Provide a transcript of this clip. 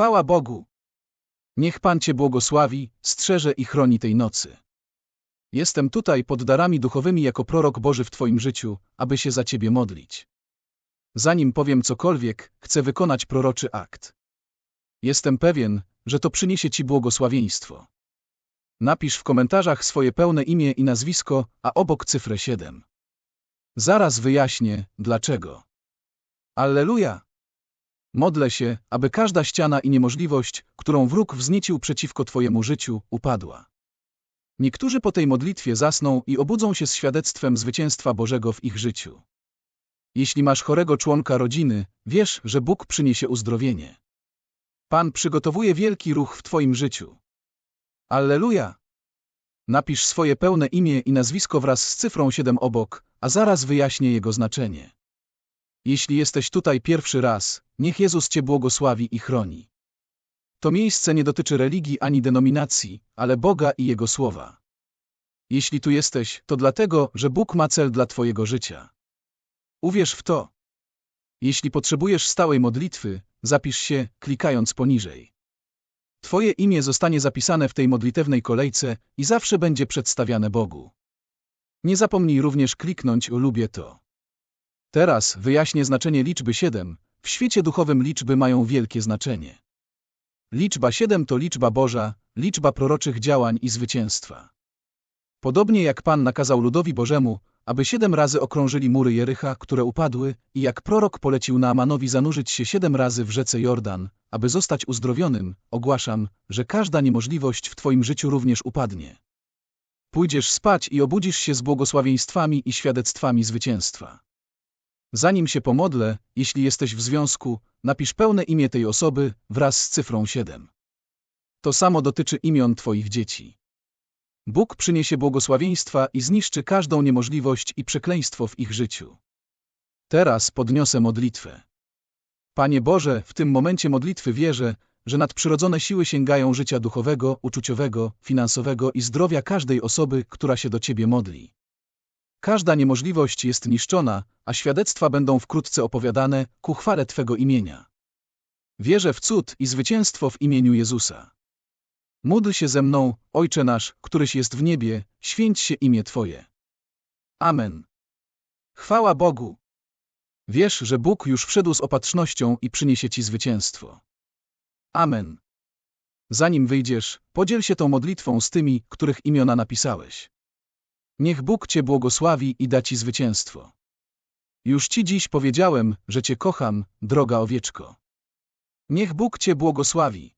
Chwała Bogu! Niech Pan Cię błogosławi, strzeże i chroni tej nocy. Jestem tutaj pod darami duchowymi jako prorok Boży w Twoim życiu, aby się za Ciebie modlić. Zanim powiem cokolwiek, chcę wykonać proroczy akt. Jestem pewien, że to przyniesie Ci błogosławieństwo. Napisz w komentarzach swoje pełne imię i nazwisko, a obok cyfrę 7. Zaraz wyjaśnię, dlaczego. Alleluja! Modlę się, aby każda ściana i niemożliwość, którą wróg wzniecił przeciwko Twojemu życiu, upadła. Niektórzy po tej modlitwie zasną i obudzą się z świadectwem zwycięstwa Bożego w ich życiu. Jeśli masz chorego członka rodziny, wiesz, że Bóg przyniesie uzdrowienie. Pan przygotowuje wielki ruch w Twoim życiu. Alleluja! Napisz swoje pełne imię i nazwisko wraz z cyfrą 7 obok, a zaraz wyjaśnię jego znaczenie. Jeśli jesteś tutaj pierwszy raz, niech Jezus Cię błogosławi i chroni. To miejsce nie dotyczy religii ani denominacji, ale Boga i Jego słowa. Jeśli tu jesteś, to dlatego, że Bóg ma cel dla Twojego życia. Uwierz w to. Jeśli potrzebujesz stałej modlitwy, zapisz się, klikając poniżej. Twoje imię zostanie zapisane w tej modlitewnej kolejce i zawsze będzie przedstawiane Bogu. Nie zapomnij również kliknąć Lubię to. Teraz wyjaśnię znaczenie liczby 7. W świecie duchowym liczby mają wielkie znaczenie. Liczba 7 to liczba Boża, liczba proroczych działań i zwycięstwa. Podobnie jak Pan nakazał ludowi Bożemu, aby siedem razy okrążyli mury Jericha, które upadły, i jak prorok polecił Naamanowi zanurzyć się siedem razy w rzece Jordan, aby zostać uzdrowionym, ogłaszam, że każda niemożliwość w Twoim życiu również upadnie. Pójdziesz spać i obudzisz się z błogosławieństwami i świadectwami zwycięstwa. Zanim się pomodlę, jeśli jesteś w związku, napisz pełne imię tej osoby wraz z cyfrą 7. To samo dotyczy imion Twoich dzieci. Bóg przyniesie błogosławieństwa i zniszczy każdą niemożliwość i przekleństwo w ich życiu. Teraz podniosę modlitwę. Panie Boże, w tym momencie modlitwy wierzę, że nadprzyrodzone siły sięgają życia duchowego, uczuciowego, finansowego i zdrowia każdej osoby, która się do Ciebie modli. Każda niemożliwość jest niszczona, a świadectwa będą wkrótce opowiadane ku chwale Twego imienia. Wierzę w cud i zwycięstwo w imieniu Jezusa. Módl się ze mną, Ojcze nasz, któryś jest w niebie, święć się imię Twoje. Amen. Chwała Bogu. Wiesz, że Bóg już wszedł z opatrznością i przyniesie Ci zwycięstwo. Amen. Zanim wyjdziesz, podziel się tą modlitwą z tymi, których imiona napisałeś. Niech Bóg Cię błogosławi i da Ci zwycięstwo. Już Ci dziś powiedziałem, że Cię kocham, droga owieczko. Niech Bóg Cię błogosławi.